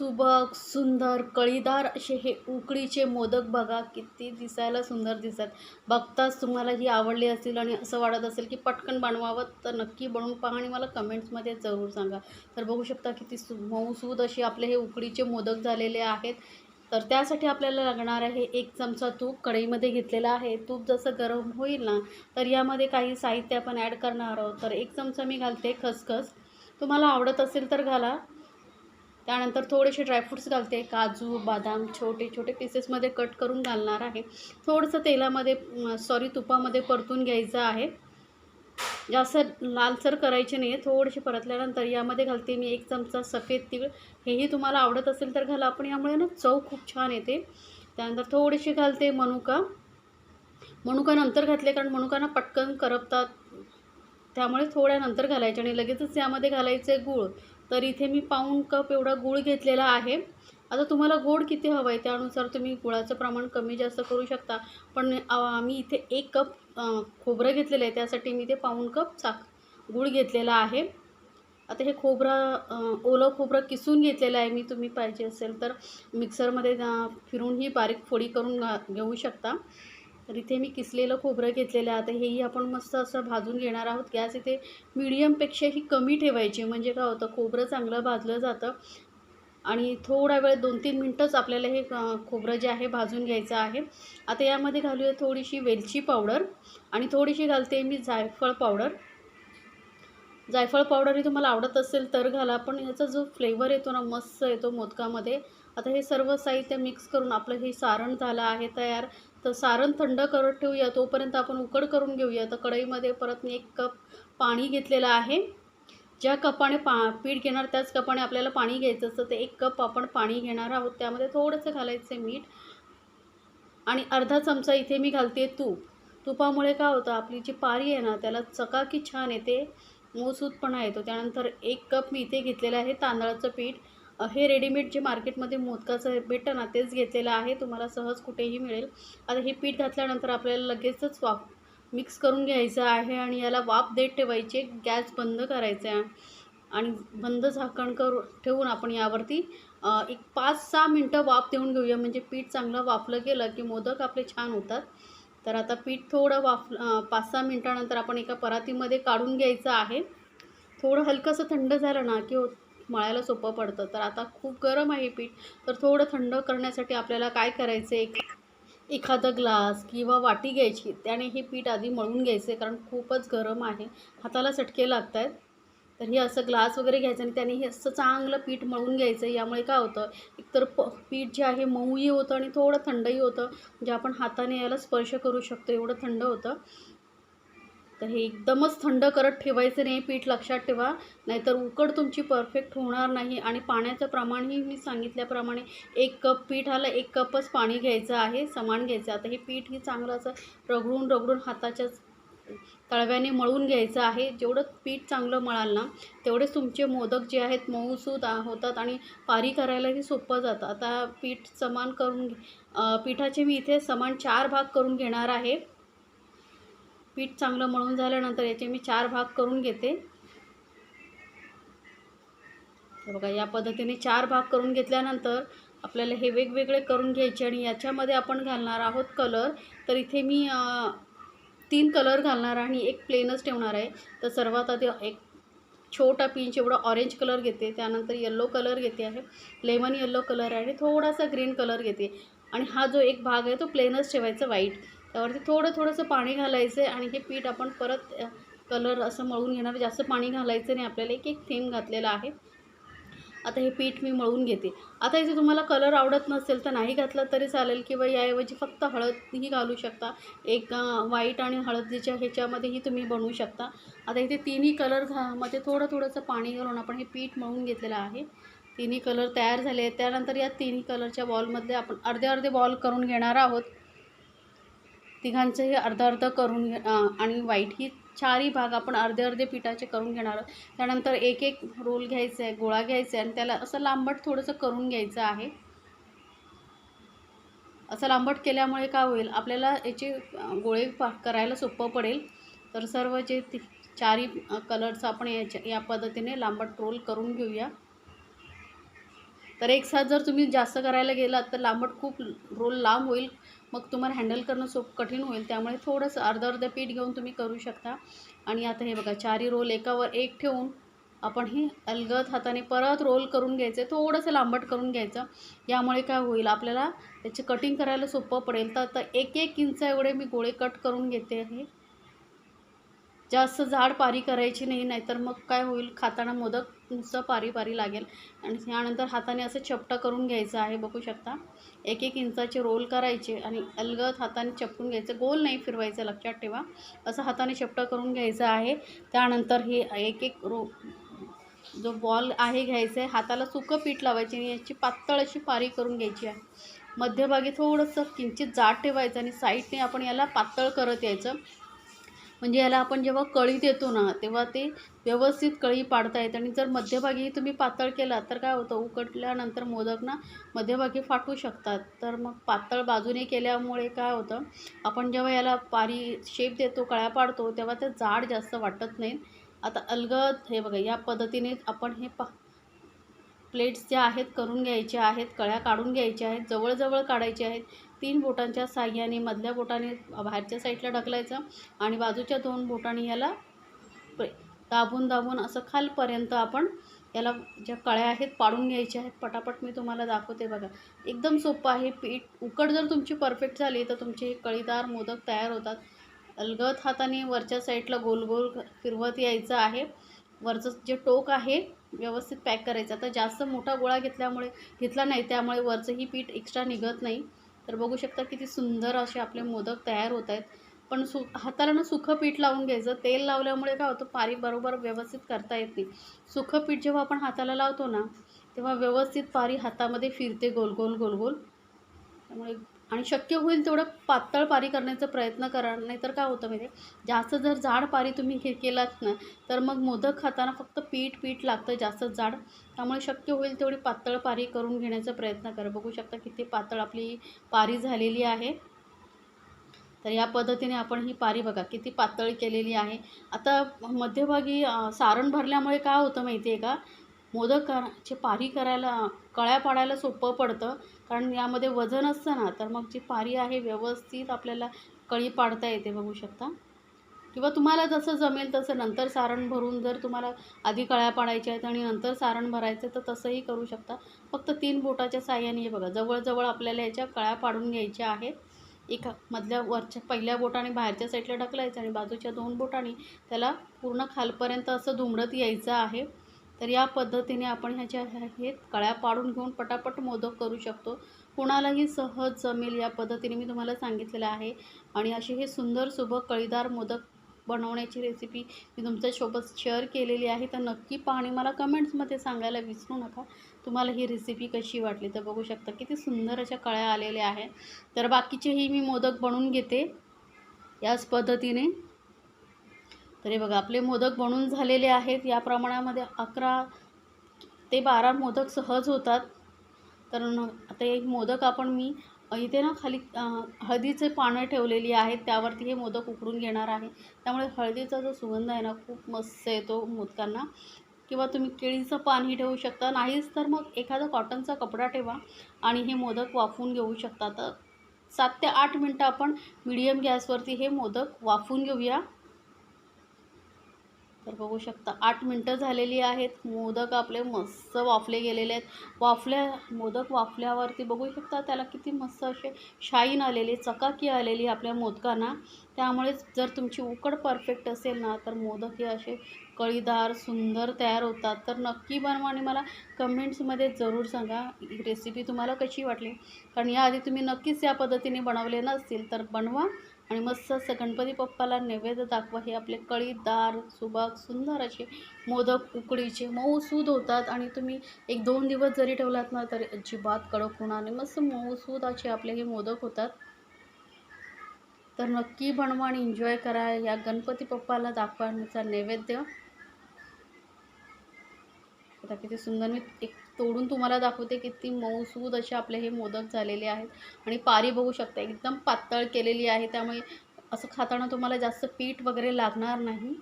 सुबक सुंदर कळीदार असे हे उकडीचे मोदक बघा किती दिसायला सुंदर दिसतात. बघताच तुम्हाला ही आवडली असतील आणि असं वाटत असेल की पटकन बनवावं तर नक्की बनवून पहा आणि मला कमेंट्समध्ये जरूर सांगा. तर बघू शकता किती सु मऊसूद असे आपले हे उकडीचे मोदक झालेले आहेत. तर त्यासाठी आपल्याला लागणार आहे एक चमचा तूप कढईमध्ये घेतलेला आहे. तूप जसं गरम होईल ना तर यामध्ये काही साहित्य आपण ॲड करणार आहोत. तर एक चमचा मी घालते खसखस. तुम्हाला आवडत असेल तर घाला. त्यानंतर थोडेसे ड्रायफ्रूट्स घालते. काजू बदाम छोटे छोटे पीसेसमध्ये कट करून घालणार आहे. थोडंसं तेलामध्ये सॉरी तुपामध्ये परतून घ्यायचं आहे. जास्त लालसर करायचे नाही आहे थोडेसे परतल्यानंतर यामध्ये घालते मी एक चमचा सफेद तीळ. हेही तुम्हाला आवडत असेल तर घाला. पण यामुळे ना चव खूप छान येते. त्यानंतर थोडीशी घालते मनुका. मनुका नंतर घातले कारण मनुकांना पटकन करपतात. त्यामुळे थोड्या नंतर घालायचे आणि लगेचच यामध्ये घालायचे गूळ. तर इथे मी पाऊण कप एवढा गूळ घेतलेला आहे. आता तुम्हाला गोड किती हवं आहे त्यानुसार तुम्ही गुळाचं प्रमाण कमी जास्त करू शकता. पण आम्ही इथे एक कप खोबरं घेतलेलं आहे. त्यासाठी मी ते पाऊण कप चाक गूळ घेतलेला आहे. आता हे खोबरं ओलं खोबरं किसून घेतलेलं आहे. मी तुम्ही पाहिजे असेल तर मिक्सरमध्ये फिरूनही बारीक फोडी करून घेऊ शकता. तर इथे मी किसलेलं खोबरं घेतलेलं आहे. आता हेही आपण मस्त असं भाजून घेणार आहोत. गॅस इथे मिडियमपेक्षाही कमी ठेवायची. म्हणजे काय होतं खोबरं चांगलं भाजलं जातं. आणि थोडा वेळ दोन तीन मिनटंच आपल्याला हे खोबरं जे आहे भाजून घ्यायचं आहे. आता यामध्ये घालूया थोडीशी वेलची पावडर आणि थोडीशी घालते मी जायफळ पावडर. जायफळ पावडरही तुम्हाला आवडत असेल तर घाला पण ह्याचा जो फ्लेवर येतो ना मस्त येतो मोदकामध्ये. आता हे सर्व साहित्य मिक्स करून आपलं हे सारण झालं आहे तयार. तर सारण थंड करत ठेवूया. तोपर्यंत आपण उकड करून घेऊया. तर कढईमध्ये परत मी एक कप पाणी घेतलेलं आहे. ज्या कपाने पा पीठ घेणार त्याच कपाने आपल्याला पाणी घ्यायचं असतं. ते एक कप आपण पाणी घेणार आहोत. त्यामध्ये थोडंसं घालायचं मीठ. आणि अर्धा चमचा इथे मी घालते तूप. तुपामुळे काय होतं? आपली जी पारी आहे ना त्याला चकाकी छान येते. मोसूतपणा येतो. त्यानंतर एक कप मी इथे घेतलेलं आहे तांदळाचं पीठ. हे रेडीमेड जे मार्केटमध्ये मोदकाचं भेटतं ना तेच घेतलेलं आहे. तुम्हाला सहज कुठेही मिळेल. आता हे पीठ घातल्यानंतर आपल्याला लगेचच वाफ मिक्स करून घ्यायचं आहे आणि याला वाफ देत ठेवायचे. गॅस बंद करायचा आहे. आणि बंद झाकण करू ठेवून आपण यावरती एक पाच सहा मिनटं वाफ देऊन घेऊया. म्हणजे पीठ चांगलं वाफलं गेलं की मोदक आपले छान होतात. तर आता पीठ थोडं वाफ पाच सहा मिनटानंतर आपण एका परातीमध्ये काढून घ्यायचं आहे. थोडं हलकंसं थंड झालं ना की मळायला सोपं पडतं. तर आता खूप गरम आहे पीठ. तर थोडं थंड करण्यासाठी आपल्याला काय करायचं? एक एखादा ग्लास किंवा वाटी घ्यायची. त्याने हे पीठ आधी मळून घ्यायचे कारण खूपच गरम आहे. हाताला चटके लागत आहेत तर हे असं ग्लास वगैरे घ्यायचं आणि त्याने हे असं चांगलं पीठ मळून घ्यायचं. यामुळे काय होतं? एकतर प पीठ जे आहे मऊही होतं आणि थोडं थंडही होतं. म्हणजे आपण हाताने याला स्पर्श करू शकतो एवढं थंड होतं. तर हे एकदमच थंड करत ठेवायचं नाही पीठ लक्षात ठेवा. नाहीतर उकड तुमची परफेक्ट होणार नाही. आणि पाण्याचं प्रमाणही मी सांगितल्याप्रमाणे एक कप पीठ आलं एक कपच पाणी घ्यायचं आहे समान घ्यायचं. आता हे पीठ ही चांगलं असं रगडून रगडून हाताच्याच तळव्याने मळून घ्यायचं आहे. जेवढं पीठ चांगलं मळाल ना तेवढेच तुमचे मोदक जे आहेत मऊसूद होतात आणि पारी करायलाही सोपं जातं. आता पीठ समान करून पिठाचे मी इथे समान चार भाग करून घेणार आहे. पीठ चांगलं मळून झाल्यानंतर याचे मी चार भाग करून घेते. बघा या पद्धतीने चार भाग करून घेतल्यानंतर आपल्याला हे वेगवेगळे करून घ्यायचे आणि याच्यामध्ये आपण घालणार आहोत कलर. तर इथे मी तीन कलर घालणार आणि एक प्लेनच ठेवणार आहे. तर सर्वात आधी एक छोटा पिंच एवढा ऑरेंज कलर घेते त्यानंतर येल्लो कलर घेते आहे. लेमन येल्लो कलर आहे आणि थोडासा ग्रीन कलर घेते. आणि हा जो एक भाग आहे तो प्लेनच ठेवायचा व्हाईट त्यावरती थोडं थोडंसं पाणी घालायचं आणि हे पीठ आपण परत कलर असं मळून घेणार. जास्त पाणी घालायचं नाही आपल्याला. एक एक थेंब घातलेला आहे. आता हे पीठ मी मळून घेते. आता इथे तुम्हाला कलर आवडत नसेल तर नाही घातला तरी चालेल किंवा याऐवजी फक्त हळदही घालू शकता. एक व्हाईट आणि हळदीच्या ह्याच्यामध्येही तुम्ही बनवू शकता. आता इथे तिन्ही कलर घा मध्ये थोडं थोडंसं पाणी घालून आपण हे पीठ मळून घेतलेलं आहे. तिन्ही कलर तयार झाले आहेत. त्यानंतर या तिन्ही कलरच्या बॉलमध्ये आपण अर्धे अर्धे बॉल करून घेणार आहोत. तिघांचंही अर्ध अर्ध करून घे आणि वाईट ही चारही भाग आपण अर्धे अर्धे पिठाचे करून घेणार आहोत. त्यानंतर एक एक रोल घ्यायचा आहे गोळा घ्यायचा आहे आणि त्याला असं लांबट थोडंसं करून घ्यायचं आहे. असं लांबट केल्यामुळे काय होईल आपल्याला याचे गोळे करायला सोपं पडेल. तर सर्व जे ती चारही कलर्स आपण याच्या या पद्धतीने लांबट रोल करून घेऊया. तर एक साथ जर तुम्ही जास्त करायला गेलात तर लांबट खूप रोल लांब होईल. मग तुम्हाला हँडल करणं सोप कठीण होईल. त्यामुळे थोडंसं अर्धं अर्धं पीठ घेऊन तुम्ही करू शकता. आणि आता हे बघा चारी रोल एकावर एक ठेवून आपण हे अलगद हाताने परत रोल करून घ्यायचं. थोडंसं लांबट करून घ्यायचं. यामुळे काय होईल आपल्याला त्याचे कटिंग करायला सोपं पडेल. तर आता एक एक इंच एवढे मी गोळे कट करून घेते आहे जास्त जाड पारी करायची नाही नाहीतर मग काय होईल? खाताना मोदक नुसतं पारी पारी लागेल. आणि त्यानंतर हाताने असं चपटा करून घ्यायचं आहे बघू शकता. एक एक इंचाचे रोल करायचे आणि अलगद हाताने चपटून घ्यायचं. गोल नाही फिरवायचं लक्षात ठेवा. असं हाताने चपटा करून घ्यायचं आहे. त्यानंतर हे एक एक रो जो बॉल आहे घ्यायचा आहे हाताला सुकं पीठ लावायचे आणि याची पातळ अशी पारी करून घ्यायची आहे. मध्यभागी थोडंसं किंचित जाड ठेवायचं आणि साईडने आपण याला पातळ करत यायचं. म्हणजे याला आपण जेव्हा कळी देतो ना तेव्हा ते व्यवस्थित कळी पाडता येते. आणि जर मध्यभागी तुम्ही पातळ केला तर काय होतं? उकटल्यानंतर मोदक ना मध्यभागी फाटू शकतात. तर मग पातळ बाजूने केल्यामुळे काय होतं? आपण जेव्हा याला पारी शेप देतो कळ्या पाडतो तेव्हा ते जाड जास्त वाटत नाहीत आता अलगद हे बघा या पद्धतीने आपण हे पा प्लेट्स ज्या आहेत करून घ्यायच्या आहेत कळ्या काढून घ्यायच्या आहेत जवळजवळ काढायच्या आहेत. तीन बोटांच्या साह्याने मधल्या बोटाने बाहेरच्या साईडला ढकलायचं आणि बाजूच्या दोन बोटांनी याला दाबून दाबून असं खालपर्यंत आपण याला ज्या कळ्या आहेत पाडून घ्यायच्या आहेत. पटापट मी तुम्हाला दाखवते बघा. एकदम सोपं आहे. पीठ उकड जर तुमची परफेक्ट झाली तर तुमचे कळीदार मोदक तयार होतात. अलगद हाताने वरच्या साईडला गोल गोल फिरवत यायचं आहे. वरचं जे टोक आहे व्यवस्थित पॅक करायचं. आता जास्त मोठा गोळा घेतल्यामुळे घेतला नाही त्यामुळे वरचंही पीठ एक्स्ट्रा निघत नाही. तर बघू शकता किती सुंदर असे आपले मोदक तयार होत आहेत. पण सु हाताला ना सुखं पीठ लावून घ्यायचं. तेल लावल्यामुळे काय होतं पारी बरोबर व्यवस्थित करता येत नाही. सुखं पीठ जेव्हा आपण हाताला लावतो ना तेव्हा व्यवस्थित पारी हातामध्ये फिरते गोल गोल गोल गोल. त्यामुळे आणि शक्य होईल तेवढं पातळ पारी करण्याचा प्रयत्न करा नाहीतर काय होतं माहिती आहे जास्त जर जाड पारी तुम्ही हे केलात ना तर मग मोदक खाताना फक्त पीठ पीठ लागतं जास्त जाड. त्यामुळे शक्य होईल तेवढी पातळ पारी करून घेण्याचा प्रयत्न करा. बघू शकता किती पातळ आपली पारी झालेली आहे. तर या पद्धतीने आपण ही पारी बघा किती पातळ केलेली आहे. आता मध्यभागी सारण भरल्यामुळे काय होतं माहिती आहे का? मोदक कराचे पारी करायला कळ्या पाडायला सोपं पडतं. कारण यामध्ये वजन असतं ना तर मग जी पारी आहे व्यवस्थित आपल्याला कळी पाडता येते बघू शकता. किंवा तुम्हाला जसं जमेल तसं नंतर सारण भरून जर तुम्हाला आधी कळ्या पाडायच्या आहेत आणि नंतर सारण भरायचं तर तसंही करू शकता. फक्त तीन बोटाच्या साह्याने हे बघा. जवळजवळ आपल्याला याच्या कळ्या पाडून घ्यायच्या आहेत. एका मधल्या वरच्या पहिल्या बोटाने बाहेरच्या साईडला ढकलायचं आणि बाजूच्या दोन बोटाने त्याला पूर्ण खालपर्यंत असं धुमडत यायचं आहे. तर या पद्धतीने आपण ह्याच्या हे कळ्या पाडून घेऊन पटापट मोदक करू शकतो. कुणालाही सहज जमेल या पद्धतीने मी तुम्हाला सांगितलेलं आहे. आणि असे हे सुंदर सुबक कळीदार मोदक बनवण्याची रेसिपी मी तुमच्यासोबत शेअर केलेली आहे. तर नक्की पाहणे मला कमेंट्समध्ये सांगायला विसरू नका. तुम्हाला ही रेसिपी कशी वाटली तर बघू शकता किती सुंदर अशा कळ्या आलेल्या आहेत. तर बाकीचेही मी मोदक बनवून घेते. याच पद्धतीने तर हे बघा आपले मोदक बनून झालेले आहेत. या प्रमाणामध्ये अकरा ते बारा मोदक सहज होतात. तर आता एक मोदक आपण मी इथे ना खाली हळदीचे पानं ठेवलेली आहेत. त्यावरती हे मोदक उकडून घेणार आहे. त्यामुळे हळदीचा जो सुगंध आहे ना खूप मस्त येतो मोदकांना. किंवा तुम्ही केळीचं पानही ठेवू शकता. नाहीच तर मग एखादा कॉटनचा कपडा ठेवा आणि हे मोदक वाफवून घेऊ शकता. तर सात ते आठ मिनटं आपण मीडियम गॅसवरती हे मोदक वाफून घेऊया. तर बघू शकता आठ मिनटं झालेली आहेत. मोदक आपले मस्त वाफले गेलेले आहेत. वाफल्या मोदक वाफल्यावरती बघू शकता त्याला किती मस्त असे शाईन आलेली चकाकी आलेली आपल्या मोदकांना. त्यामुळे जर तुमची उकड परफेक्ट असेल ना तर मोदक हे असे कळीदार सुंदर तयार होतात. तर नक्की बनवा आणि मला कमेंट्समध्ये जरूर सांगा ही रेसिपी तुम्हाला कशी वाटली? कारण याआधी तुम्ही नक्कीच या पद्धतीने बनवले नसतील तर बनवा. आणि मस्त असं गणपती बाप्पाला नैवेद्य दाखवा. हे आपले कळीदार सुबाक सुंदर असे मोदक उकडीचे मऊसूद होतात. आणि तुम्ही एक दोन दिवस जरी ठेवलात ना तरी अजिबात कडक होणार नाही. मस्त मऊसूद असे आपले हे मोदक होतात. तर नक्की बनवा आणि एन्जॉय करा. या गणपती बाप्पाला दाखवण्याचा नैवेद्य. आता किती सुंदर मी एक तोडून तुम्हाला दाखवते किती मऊसूद असे आपले हे मोदक झालेले आहेत. आणि पारी बघू शकता एकदम पातळ केलेली आहे. त्यामुळे असं खाताना तुम्हाला जास्त पीठ वगैरे लागणार नाही.